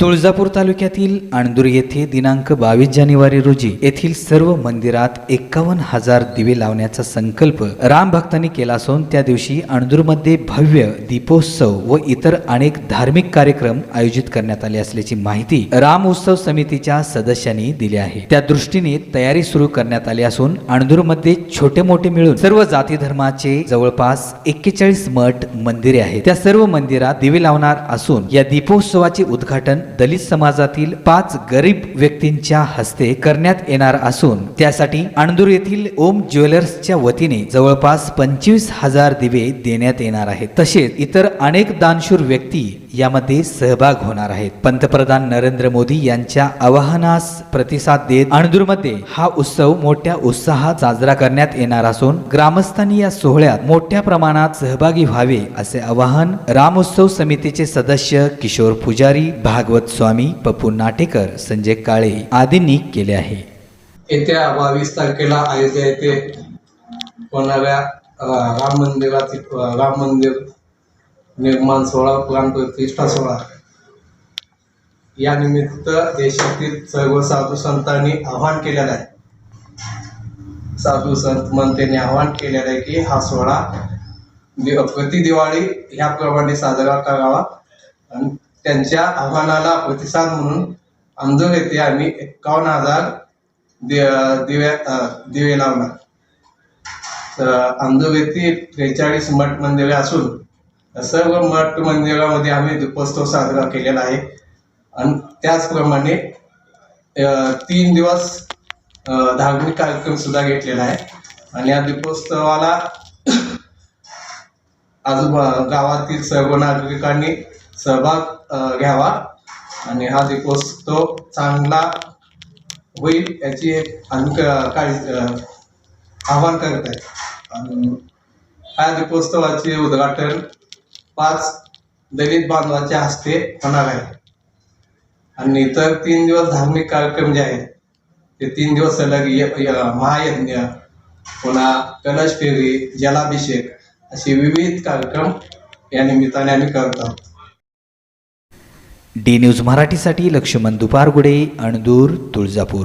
तुळजापूर तालुक्यातील अणदूर येथे दिनांक बावीस जानेवारी रोजी येथील सर्व मंदिरात एक्कावन्न हजार दिवे लावण्याचा संकल्प राम भक्तांनी केला असून त्या दिवशी अणदूरमध्ये भव्य दीपोत्सव व इतर अनेक धार्मिक कार्यक्रम आयोजित करण्यात आले असल्याची माहिती राम उत्सव समितीच्या सदस्यांनी दिली आहे. त्या दृष्टीने तयारी सुरू करण्यात आली असून अणदूरमध्ये छोटे मोठे मिळून सर्व जाती धर्माचे जवळपास एक्केचाळीस मठ मंदिरे आहेत. त्या सर्व मंदिरात दिवे लावणार असून या दीपोत्सवाचे उद्घाटन दलित समाजातील पाच गरीब व्यक्तींच्या हस्ते करण्यात येणार असून त्यासाठी अणदूर येथील ओम ज्वेलर्सच्या वतीने जवळपास पंचवीस हजार दिवे देण्यात येणार आहेत. तसेच इतर अनेक दानशूर व्यक्ती यामध्ये सहभाग होणार आहेत. पंतप्रधान नरेंद्र मोदी यांच्या आवाहनास प्रतिसाद देत अणदूरमध्ये हा उत्सव मोठ्या उत्साहात साजरा करण्यात येणार असून ग्रामस्थांनी या सोहळ्यात मोठ्या प्रमाणात सहभागी व्हावे असे आवाहन रामोत्सव समितीचे सदस्य किशोर पुजारी भागवत स्वामी पप्पू नाटेकर संजय काळे आदींनी केले आहे. येत्या बावीस तारखेला अयोध्या येथे होणाऱ्या राम मंदिरातील राम मंदिर निर्माण सोहळा प्लांट प्रतिष्ठा सोहळा. या निमित्त देशातील सर्व साधू संतांनी आवाहन केलेलं आहे. साधू संत मनतेने आवाहन केलेलं आहे की हा सोहळा दि- प्रति दिवाळी ह्याप्रमाणे साजरा करावा. आणि त्यांच्या आव्हानाला प्रतिसाद म्हणून अंजोर येथे आम्ही एकावन्न हजार दि- दिव्या दिवे लावणार. तर अंजोर येथे त्रेचाळीस मठ मंदिरे असून सर्व मठ मंदिरामध्ये आम्ही दीपोत्सव साजरा केलेला आहे. आणि त्याचप्रमाणे तीन दिवस धार्मिक कार्यक्रम सुद्धा घेतलेला आहे. आणि या दीपोत्सवाला आजूबा गावातील सर्व नागरिकांनी सहभाग घ्यावा. आणि हा दीपोत्सव चांगला होईल याची एक आम्ही क- काळजी आव्हान आवाहन करत आहे. आणि ह्या दीपोत्सवाचे उद्घाटन पाच दलित बांधवाच्या हस्ते होणार आहे. आणि इतर तीन दिवस धार्मिक कार्यक्रम जे आहेत ते तीन दिवस सलग य- महायज्ञ पुन्हा कलश फेरी जलाभिषेक असे विविध कार्यक्रम या निमित्ताने आम्ही करत आहोत. डी न्यूज मराठीसाठी लक्ष्मण दुपारगुडे अणदूर तुळजापूर.